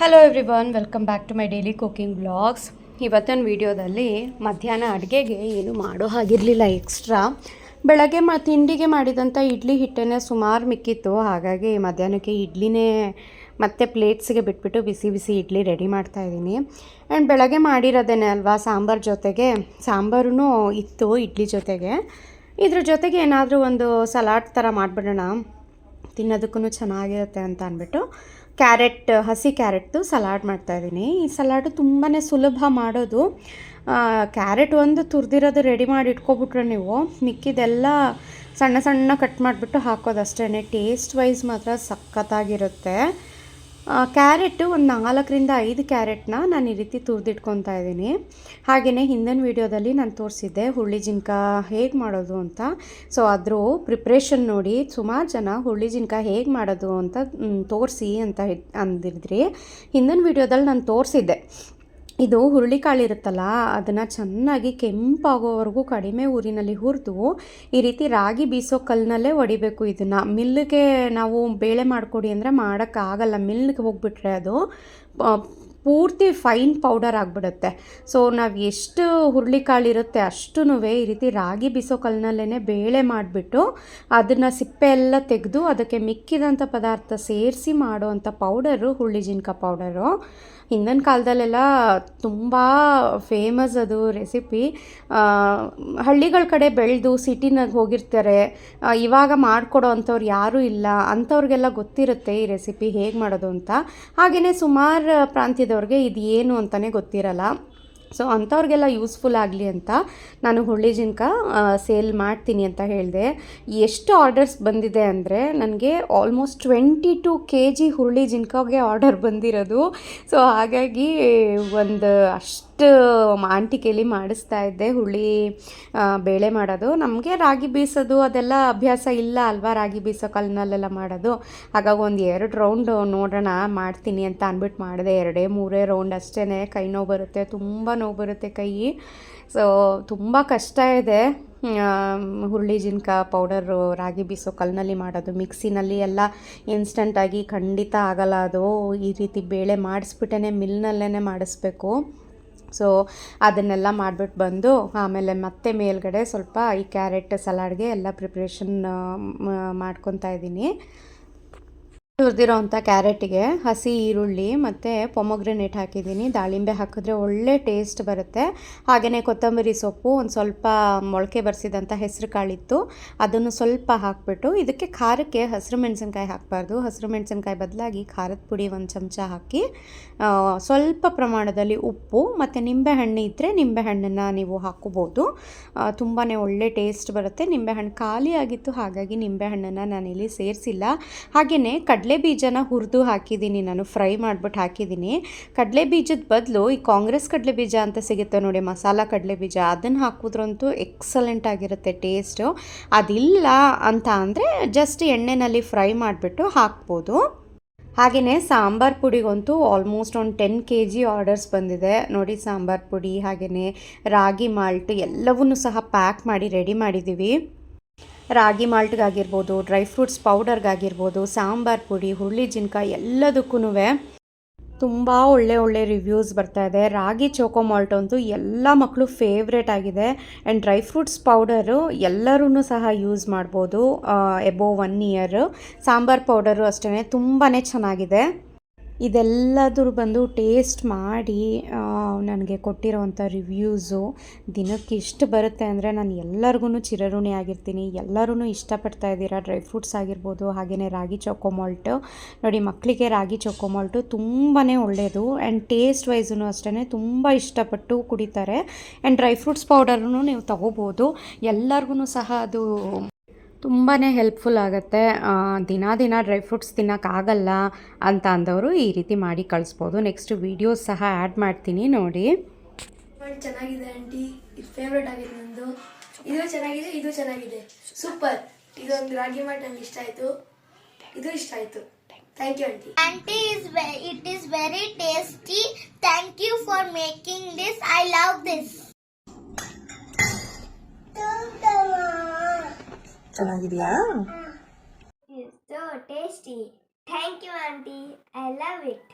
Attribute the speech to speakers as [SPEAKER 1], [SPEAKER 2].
[SPEAKER 1] Hello everyone welcome back to my daily cooking blogs ಇವತ್ತಿನ ವಿಡಿಯೋದಲ್ಲಿ ಮಧ್ಯಾಹ್ನ ಅಡುಗೆಗೆ ಏನು ಮಾಡೋ ಹಾಗಿರಲಿಲ್ಲ ಎಕ್ಸ್ಟ್ರಾ ಬೆಳಗ್ಗೆ ಮಾ, ತಿಂಡಿಗೆ ಮಾಡಿದಂಥ ಇಡ್ಲಿ ಹಿಟ್ಟನ್ನೇ ಸುಮಾರು ಮಿಕ್ಕಿತ್ತು. ಹಾಗಾಗಿ ಮಧ್ಯಾಹ್ನಕ್ಕೆ ಇಡ್ಲಿನೇ ಮತ್ತೆ ಪ್ಲೇಟ್ಸ್ಗೆ ಬಿಟ್ಬಿಟ್ಟು ಬಿಸಿ ಬಿಸಿ ಇಡ್ಲಿ ರೆಡಿ ಮಾಡ್ತಾ ಇದ್ದೀನಿ. ಆ್ಯಂಡ್ ಬೆಳಗ್ಗೆ ಮಾಡಿರೋದೇನೆ ಅಲ್ವಾ, ಸಾಂಬಾರು ಜೊತೆಗೆ. ಸಾಂಬಾರು ಇತ್ತು ಇಡ್ಲಿ ಜೊತೆಗೆ. ಇದ್ರ ಜೊತೆಗೆ ಏನಾದರೂ ಒಂದು ಸಲಾಡ್ ಥರ ಮಾಡಿಬಿಡೋಣ. ತಿನ್ನೋದಕ್ಕೂ ಚೆನ್ನಾಗಿರುತ್ತೆ ಅಂತ ಅಂದ್ಬಿಟ್ಟು ಕ್ಯಾರೆಟ್, ಹಸಿ ಕ್ಯಾರೆಟ್ದು ಸಲಾಡ್ ಮಾಡ್ತಾಯಿದ್ದೀನಿ ಈ ಸಲಾಡು ತುಂಬಾ ಸುಲಭ ಮಾಡೋದು. ಕ್ಯಾರೆಟ್ ಒಂದು ತುರಿದಿರೋದು ರೆಡಿ ಮಾಡಿ ಇಟ್ಕೊಬಿಟ್ರೆ ನೀವು ಮಿಕ್ಕಿದೆಲ್ಲ ಸಣ್ಣ ಸಣ್ಣ ಕಟ್ ಮಾಡಿಬಿಟ್ಟು ಹಾಕೋದಷ್ಟೇ ಟೇಸ್ಟ್ ವೈಸ್ ಮಾತ್ರ ಸಖತ್ತಾಗಿರುತ್ತೆ. ಕ್ಯಾರೆಟು ಒಂದು ನಾಲ್ಕರಿಂದ ಐದು ಕ್ಯಾರೆಟ್ನ ನಾನು ಈ ರೀತಿ ತುರಿದಿಟ್ಕೊತಾ ಇದ್ದೀನಿ. ಹಾಗೆಯೇ ಹಿಂದಿನ ವೀಡಿಯೋದಲ್ಲಿ ನಾನು ತೋರಿಸಿದ್ದೆ ಹುಳ್ಳಿ ಜಿನ್ಕ ಹೇಗೆ ಮಾಡೋದು ಅಂತ. ಸೊ ಅದ್ರ ಪ್ರಿಪ್ರೇಷನ್ ನೋಡಿ ಸುಮಾರು ಜನ ಹುಳ್ಳಿ ಜಿನ್ಕ ಹೇಗೆ ಮಾಡೋದು ಅಂತ ತೋರಿಸಿ ಅಂತ ಅಂದಿದ್ರಿ. ಹಿಂದಿನ ವೀಡಿಯೋದಲ್ಲಿ ನಾನು ತೋರಿಸಿದ್ದೆ. ಇದು ಹುರುಳಿಕಾಳು ಇರುತ್ತಲ್ಲ, ಅದನ್ನು ಚೆನ್ನಾಗಿ ಕೆಂಪಾಗೋವರೆಗೂ ಕಡಿಮೆ ಊರಿನಲ್ಲಿ ಹುರಿದು ಈ ರೀತಿ ರಾಗಿ ಬೀಸೋ ಕಲ್ಲಿನಲ್ಲೇ ಹೊಡಿಬೇಕು ಇದನ್ನು. ಮಿಲ್ಗೆ ನಾವು ಬೇಳೆ ಮಾಡಿಕೊಡಿ ಅಂದರೆ ಮಾಡೋಕ್ಕಾಗಲ್ಲ. ಮಿಲ್ಗೆ ಹೋಗ್ಬಿಟ್ರೆ ಅದು ಪೂರ್ತಿ ಫೈನ್ ಪೌಡರ್ ಆಗಿಬಿಡುತ್ತೆ. ಸೊ, ನಾವು ಎಷ್ಟು ಹುರುಳಿಕಾಳು ಇರುತ್ತೆ ಅಷ್ಟೂ ಈ ರೀತಿ ರಾಗಿ ಬಿಸೋ ಕಲ್ಲಿನಲ್ಲೇ ಬೇಳೆ ಮಾಡಿಬಿಟ್ಟು ಅದನ್ನು ಸಿಪ್ಪೆ ಎಲ್ಲ ತೆಗೆದು ಅದಕ್ಕೆ ಮಿಕ್ಕಿದಂಥ ಪದಾರ್ಥ ಸೇರಿಸಿ ಮಾಡುವಂಥ ಪೌಡರು, ಹುರುಳಿ ಜಿನ್ಕ ಪೌಡರು. ಹಿಂದಿನ ಕಾಲದಲ್ಲೆಲ್ಲ ತುಂಬ ಫೇಮಸ್ ಅದು ರೆಸಿಪಿ ಹಳ್ಳಿಗಳ ಕಡೆ ಬೆಳೆದು ಸಿಟಿನಾಗ ಹೋಗಿರ್ತಾರೆ. ಇವಾಗ ಮಾಡಿಕೊಡೋ ಅಂಥವ್ರು ಯಾರೂ ಇಲ್ಲ. ಅಂಥವ್ರಿಗೆಲ್ಲ ಗೊತ್ತಿರುತ್ತೆ ಈ ರೆಸಿಪಿ ಹೇಗೆ ಮಾಡೋದು ಅಂತ. ಹಾಗೆಯೇ ಸುಮಾರು ಪ್ರಾಂತ್ಯದವ್ರಿಗೆ ಇದು ಏನು ಅಂತಲೇ ಗೊತ್ತಿರಲ್ಲ. ಸೊ ಅಂಥವ್ರಿಗೆಲ್ಲ ಯೂಸ್ಫುಲ್ ಆಗಲಿ ಅಂತ ನಾನು ಹುಳ್ಳಿ ಜಿನ್ಕ ಸೇಲ್ ಮಾಡ್ತೀನಿ ಅಂತ ಹೇಳಿದೆ. ಎಷ್ಟು ಆರ್ಡರ್ಸ್ ಬಂದಿದೆ ಅಂದರೆ ನನಗೆ almost twenty two K G ಹುರುಳಿ ಜಿನ್ಕಾಗೆ ಆರ್ಡರ್ ಬಂದಿರೋದು. ಸೊ ಹಾಗಾಗಿ ಒಂದು ಅಷ್ಟು ಆಂಟಿ ಕೇಳಿ ಮಾಡಿಸ್ತಾ ಇದ್ದೆ. ಹುಳಿ ಬೇಳೆ ಮಾಡೋದು. ನಮಗೆ ರಾಗಿ ಬೀಸೋದು ಅದೆಲ್ಲ ಅಭ್ಯಾಸ ಇಲ್ಲ ಅಲ್ವಾ? ರಾಗಿ ಬೀಸೋ ಕಲ್ನಲ್ಲೆಲ್ಲ ಮಾಡೋದು. ಹಾಗಾಗಿ ಒಂದು ಎರಡು ರೌಂಡ್ ನೋಡೋಣ, ಮಾಡ್ತೀನಿ ಅಂತ ಅಂದ್ಬಿಟ್ಟು ಮಾಡಿದೆ. ಎರಡೇ, ಮೂರೇ ರೌಂಡ್ ಅಷ್ಟೇ ಕೈ ನೋವು ಬರುತ್ತೆ, ತುಂಬ ನೋವು ಬರುತ್ತೆ ಕೈ. ಸೊ ತುಂಬ ಕಷ್ಟ ಇದೆ. ಹುರುಳಿ ಜಿನ್ಕ ಪೌಡರು ರಾಗಿ ಬೀಸೋ ಕಲ್ಲಿನಲ್ಲಿ ಮಾಡೋದು. ಮಿಕ್ಸಿನಲ್ಲಿ ಎಲ್ಲ ಇನ್ಸ್ಟಂಟಾಗಿ ಖಂಡಿತ ಆಗಲ್ಲ ಅದು. ಈ ರೀತಿ ಬೇಳೆ ಮಾಡಿಸ್ಬಿಟ್ಟೇ ಮಿಲ್ನಲ್ಲೇ ಮಾಡಿಸ್ಬೇಕು. ಸೊ ಅದನ್ನೆಲ್ಲ ಮಾಡಿಬಿಟ್ಟು ಬಂದು, ಆಮೇಲೆ ಮತ್ತೆ ಮೇಲ್ಗಡೆ ಸ್ವಲ್ಪ ಈ ಕ್ಯಾರೆಟ್ ಸಲಾಡ್ಗೆ ಎಲ್ಲ ಪ್ರಿಪ್ರೇಷನ್ ಮಾಡ್ಕೊತಾ ಇದ್ದೀನಿ ತುರಿದಿರೋವಂಥ ಕ್ಯಾರೆಟಿಗೆ ಹಸಿ ಈರುಳ್ಳಿ ಮತ್ತು ಪೊಮೊಗ್ರೆನೇಟ್ ಹಾಕಿದ್ದೀನಿ. ದಾಳಿಂಬೆ ಹಾಕಿದ್ರೆ ಒಳ್ಳೆ ಟೇಸ್ಟ್ ಬರುತ್ತೆ. ಹಾಗೆಯೇ ಕೊತ್ತಂಬರಿ ಸೊಪ್ಪು, ಒಂದು ಸ್ವಲ್ಪ ಮೊಳಕೆ ಬರೆಸಿದಂಥ ಹೆಸರು ಕಾಳಿತ್ತು, ಅದನ್ನು ಸ್ವಲ್ಪ ಹಾಕಿಬಿಟ್ಟು ಇದಕ್ಕೆ ಖಾರಕ್ಕೆ ಹಸಿರು ಮೆಣಸಿನ್ಕಾಯಿ ಹಾಕಬಾರ್ದು. ಹಸಿರು ಮೆಣಸಿನ್ಕಾಯಿ ಬದಲಾಗಿ ಖಾರದ ಪುಡಿ ಒಂದು ಚಮಚ ಹಾಕಿ ಸ್ವಲ್ಪ ಪ್ರಮಾಣದಲ್ಲಿ ಉಪ್ಪು ಮತ್ತು ನಿಂಬೆಹಣ್ಣು ಇದ್ದರೆ ನಿಂಬೆಹಣ್ಣನ್ನು ನೀವು ಹಾಕೋಬೋದು. ತುಂಬಾ ಒಳ್ಳೆ ಟೇಸ್ಟ್ ಬರುತ್ತೆ. ನಿಂಬೆಹಣ್ಣು ಖಾಲಿ ಆಗಿತ್ತು ಹಾಗಾಗಿ ನಿಂಬೆಹಣ್ಣನ್ನು ನಾನಿಲ್ಲಿ ಸೇರಿಸಿಲ್ಲ. ಹಾಗೆಯೇ ಕಡಲೆ ಕಡಲೆ ಬೀಜನ ಹುರಿದು ಹಾಕಿದ್ದೀನಿ ನಾನು, ಫ್ರೈ ಮಾಡಿಬಿಟ್ಟು ಹಾಕಿದ್ದೀನಿ. ಕಡಲೆ ಬೀಜದ ಬದಲು ಈ ಕಾಂಗ್ರೆಸ್ ಕಡಲೆ ಬೀಜ ಅಂತ ಸಿಗುತ್ತೆ ನೋಡಿ, ಮಸಾಲ ಕಡಲೆ ಬೀಜ ಅದನ್ನು ಹಾಕಿದ್ರಂತೂ ಎಕ್ಸಲೆಂಟ್ ಆಗಿರುತ್ತೆ ಟೇಸ್ಟು ಅದಿಲ್ಲ ಅಂತ ಅಂದರೆ ಜಸ್ಟ್ ಎಣ್ಣೆಯಲ್ಲಿ ಫ್ರೈ ಮಾಡಿಬಿಟ್ಟು ಹಾಕ್ಬೋದು. ಹಾಗೆಯೇ ಸಾಂಬಾರು ಪುಡಿಗಂತೂ ಆಲ್ಮೋಸ್ಟ್ ಒಂದು ಟೆನ್ ಕೆ ಜಿ ಆರ್ಡರ್ಸ್ ಬಂದಿದೆ. ನೋಡಿ ಸಾಂಬಾರು ಪುಡಿ ಹಾಗೆಯೇ ರಾಗಿ ಮಾಲ್ಟ್ ಎಲ್ಲವನ್ನೂ ಸಹ ಪ್ಯಾಕ್ ಮಾಡಿ ರೆಡಿ ಮಾಡಿದ್ದೀವಿ ರಾಗಿ ಮಾಲ್ಟ್ಗಾಗಿರ್ಬೋದು, ಡ್ರೈ ಫ್ರೂಟ್ಸ್ ಪೌಡರ್ಗಾಗಿರ್ಬೋದು, ಸಾಂಬಾರು ಪುಡಿ, ಹುರುಳಿ ಜಿನ್ಕ ಎಲ್ಲದಕ್ಕೂ ತುಂಬ ಒಳ್ಳೆ ಒಳ್ಳೆ ರಿವ್ಯೂಸ್ ಬರ್ತಾ ಇದೆ. ರಾಗಿ ಚೋಕೋ ಮಾಲ್ಟ್ ಅಂತೂ ಎಲ್ಲ ಮಕ್ಕಳು ಫೇವ್ರೇಟ್ ಆಗಿದೆ. ಆ್ಯಂಡ್ ಡ್ರೈ ಫ್ರೂಟ್ಸ್ ಪೌಡರು ಎಲ್ಲರೂ ಸಹ ಯೂಸ್ ಮಾಡ್ಬೋದು above one year sambar powder ಅಷ್ಟೇ ತುಂಬಾ ಚೆನ್ನಾಗಿದೆ. ಇದೆಲ್ಲದರೂ ಬಂದು ಟೇಸ್ಟ್ ಮಾಡಿ ನನಗೆ ಕೊಟ್ಟಿರೋವಂಥ ರಿವ್ಯೂಸು ದಿನಕ್ಕೆ ಇಷ್ಟು ಬರುತ್ತೆ ಅಂದರೆ ನಾನು ಎಲ್ಲರಿಗೂ ಚಿರಋಣಿ ಆಗಿರ್ತೀನಿ. ಎಲ್ಲರೂ ಇಷ್ಟಪಡ್ತಾ ಇದ್ದೀರಾ? ಡ್ರೈ ಫ್ರೂಟ್ಸ್ ಆಗಿರ್ಬೋದು, ಹಾಗೆಯೇ ರಾಗಿ ಚೊಕೊಮಾಲ್ಟು ನೋಡಿ, ಮಕ್ಕಳಿಗೆ ರಾಗಿ ಚೊಕೊಮಾಲ್ಟು ತುಂಬಾ ಒಳ್ಳೆಯದು ಆ್ಯಂಡ್ ಟೇಸ್ಟ್ ವೈಸೂ ಅಷ್ಟೇ ತುಂಬ ಇಷ್ಟಪಟ್ಟು ಕುಡಿತಾರೆ. ಆ್ಯಂಡ್ ಡ್ರೈ ಫ್ರೂಟ್ಸ್ ಪೌಡರ್ನು ನೀವು ತೊಗೋಬೋದು. ಎಲ್ಲರಿಗೂ ಸಹ ಅದು ತುಂಬಾ ಹೆಲ್ಪ್ಫುಲ್ ಆಗುತ್ತೆ. ದಿನ ದಿನ ಡ್ರೈ ಫ್ರೂಟ್ಸ್ ತಿನ್ನೋಕ್ಕಾಗಲ್ಲ ಅಂತ ಅಂದವರು ಈ ರೀತಿ ಮಾಡಿ ಕಳಿಸ್ಬೋದು. ನೆಕ್ಸ್ಟ್ ವೀಡಿಯೋಸ್ ಸಹ ಆ್ಯಡ್ ಮಾಡ್ತೀನಿ ನೋಡಿ.
[SPEAKER 2] ಚೆನ್ನಾಗಿದೆ ಆಂಟಿ. ಇದು ಫೇವ್ರೇಟ್ ಆಗಿದೆ ನಂದು. ಇದು ಚೆನ್ನಾಗಿದೆ ಇದು ಚೆನ್ನಾಗಿದೆ. ಸೂಪರ್ ಇದೊಂದು ರಾಗಿ ಮಾಟ್ ನಂಗೆ ಇಷ್ಟ ಆಯಿತು. ಇದು ಇಷ್ಟ ಆಯಿತು. Thank you aunty.
[SPEAKER 3] Aunty is it is very tasty thank you for making this I love love
[SPEAKER 4] ಚೆನ್ನಾಗಿದೆಯಾ
[SPEAKER 3] It's so tasty. Thank you, Auntie. I love it.